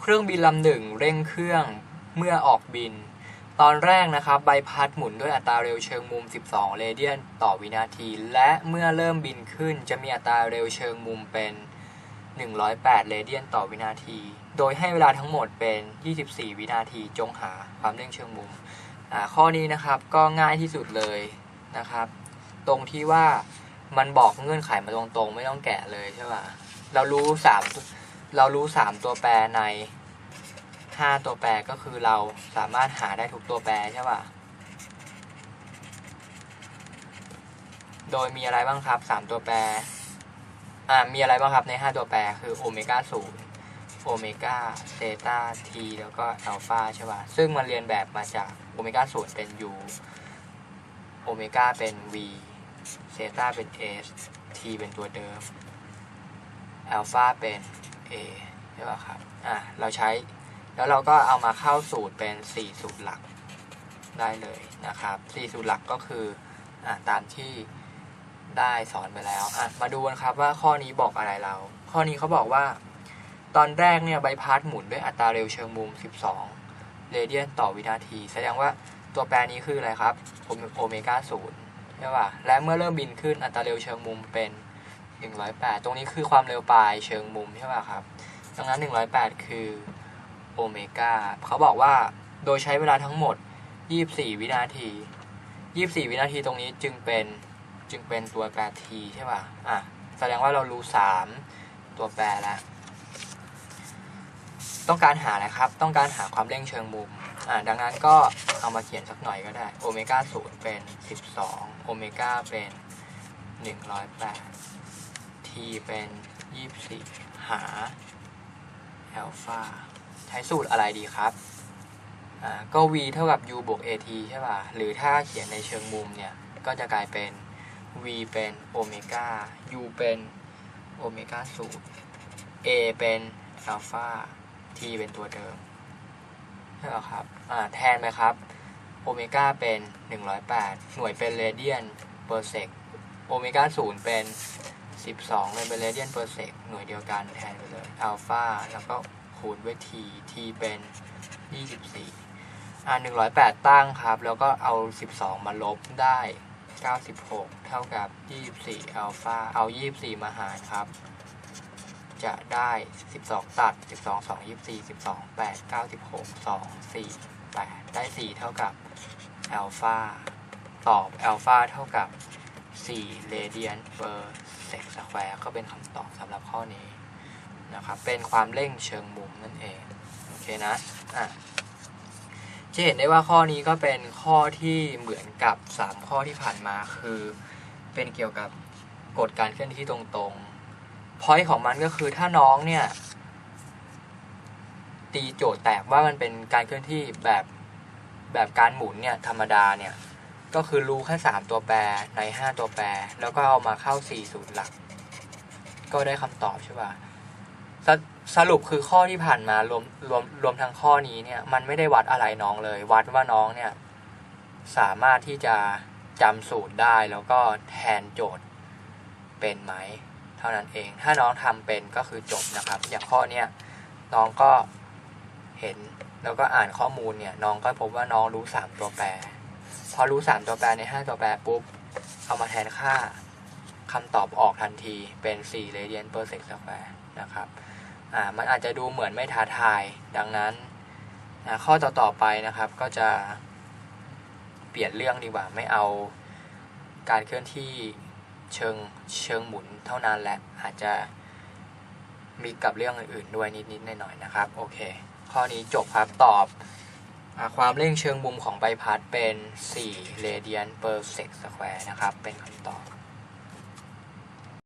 เครื่องบินลำหนึ่งเร่งเครื่องเมื่อออกบิน ตอนแรกนะครับใบพัดหมุนด้วยอัตราเร็วเชิงมุม 12 เรเดียนต่อวินาที และเมื่อเริ่มบินขึ้นจะมีอัตราเร็วเชิงมุมเป็น 108 เรเดียนต่อวินาที โดยให้เวลาทั้งหมดเป็น 24 วินาทีจงหาความเร่งเชิงมุม ข้อนี้นะครับก็ง่ายที่สุดเลยนะครับ ตรงที่ว่ามันบอกเงื่อนไขมาตรงๆ ไม่ต้องแกะเลยใช่ป่ะ เรารู้สาม เรารู้สามตัวแปรในห้าตัวแปรก็คือเราสามารถหาได้ทุกตัวแปรใช่ป่ะ โดยมีอะไรบ้างครับสามตัวแปร อ่า มีอะไรบ้างครับในห้าตัวแปรคือโอเมก้าศูนย์โอเมก้าเซต้าทีแล้วก็อัลฟาใช่ป่ะ ซึ่งมันเรียนแบบมาจากโอเมก้าศูนย์เป็น U โอเมก้าเป็น V เซต้าเป็น S T เป็นตัวเดิมอัลฟาเป็น A ใช่ป่ะครับ อะ เราใช้ แล้วเราก็เอามาเข้าสูตรเป็น 4 สูตรหลักได้เลยนะครับ 4 สูตรหลักก็คือ อะ ตามที่ได้สอนไปแล้ว อะ มาดูกันครับว่าข้อนี้บอกอะไรเรา ข้อนี้เขาบอกว่า ตอนแรกเนี่ยใบพัดหมุนด้วยอัตราเร็วเชิงมุม 12 เรเดียนต่อวินาที แสดงว่าตัวแปรนี้คืออะไรครับ โอโอเมก้าศูนย์ใช่ป่ะ และเมื่อเริ่มบินขึ้นอัตราเร็วเชิงมุมเป็น 108 ตรงนี้คือความเร็วปลายเชิงมุมใช่ป่ะครับ ดังนั้น 108 คือโอเมก้าเขาบอกว่าโดยใช้เวลาทั้งหมด 24 วินาที 24 วินาทีตรงนี้จึงเป็นจึงเป็นตัวแปร t ใช่ป่ะ อะ แสดงว่าเรารู้ 3 ตัวแปรแล้ว ต้องการหาอะไรครับ ต้องการหาความเร่งเชิงมุม อ่าดังนั้นก็เอามาเขียนสักหน่อยก็ได้ โอเมก้าศูนย์เป็น 12 โอเมก้าเป็น 108 เป็น24หาอัลฟาใช้สูตรอะไรดีครับอ่าก็ v เท่ากับ u บวก at ใช่ป่ะ หรือถ้าเขียนในเชิงมุมเนี่ย ก็จะกลายเป็น v เป็นโอเมก้า u เป็นโอเมก้าศูนย์ a เป็นอัลฟา t เป็นตัวเดิมใช่ไหมครับอ่าแทนไหมครับโอเมก้าเป็น 108 หน่วยเป็นเรเดียนเปอร์เซกโอเมก้าศูนย์เป็น 12เลยเป็นเรเดียนเปอร์เซกหน่วยเดียวกันแทนไปเลยอัลฟาแล้วก็คูณด้วย t t เป็น 24 อ่า108 ตั้งครับ แล้วก็เอา 12 มาลบได้ 96 เท่ากับ 24 อัลฟาเอา 24 มาหารครับ จะได้ 12 ตัด 12 2 24 12 8 96 2 4 8 ได้ 4 เท่ากับอัลฟาตอบอัลฟาเท่ากับ 4 เรเดียนเปอร์ เซกสแควร์ก็เป็นคำตอบสำหรับข้อนี้นะครับ เป็นความเร่งเชิงมุมนั่นเอง โอเคนะอะจะเห็นได้ว่าข้อนี้ก็เป็นข้อที่เหมือนกับ 3 ข้อที่ผ่านมาคือเป็นเกี่ยวกับกฎการเคลื่อนที่ตรงๆพอยของมันก็คือถ้าน้องเนี่ยตีโจทย์แตกว่ามันเป็นการเคลื่อนที่แบบแบบการหมุนเนี่ยธรรมดาเนี่ย ก็คือรู้แค่สามตัวแปรในห้าตัวแปร แล้วก็เอามาเข้าสี่สูตรหลัก ก็ได้คำตอบใช่ป่ะสสรุปคือข้อที่ผ่านมารวมรวมรวมทั้งข้อนี้เนี่ย มันไม่ได้วัดอะไรน้องเลย วัดว่าน้องเนี่ย สามารถที่จะจำสูตรได้แล้วก็แทนโจทย์เป็นไหม เท่านั้นเอง ถ้าน้องทำเป็นก็คือจบนะครับ อย่างข้อเนี้ยน้องก็เห็นแล้วก็อ่านข้อมูลเนี่ย น้องก็พบว่าน้องรู้สามตัวแปร พอรู้สามตัวแปรในห้าตัวแปรปุ๊บ เอามาแทนค่าคำตอบออกทันทีเป็น4 radian per sec square นะครับ อ่า มันอาจจะดูเหมือนไม่ท้าทาย ดังนั้นนะข้อต่อๆไปนะครับ ก็จะเปลี่ยนเรื่องดีกว่า ไม่เอาการเคลื่อนที่เชิงเชิงหมุนเท่านั้นแหละ อาจจะมีกับเรื่องอื่นๆด้วยนิดๆหน่อยๆนะครับ โอเค ข้อนี้จบครับ ตอบ ความเร่งเชิงมุมของใบพัดเป็น4 radian per sec square นะครับ เป็นคำตอบ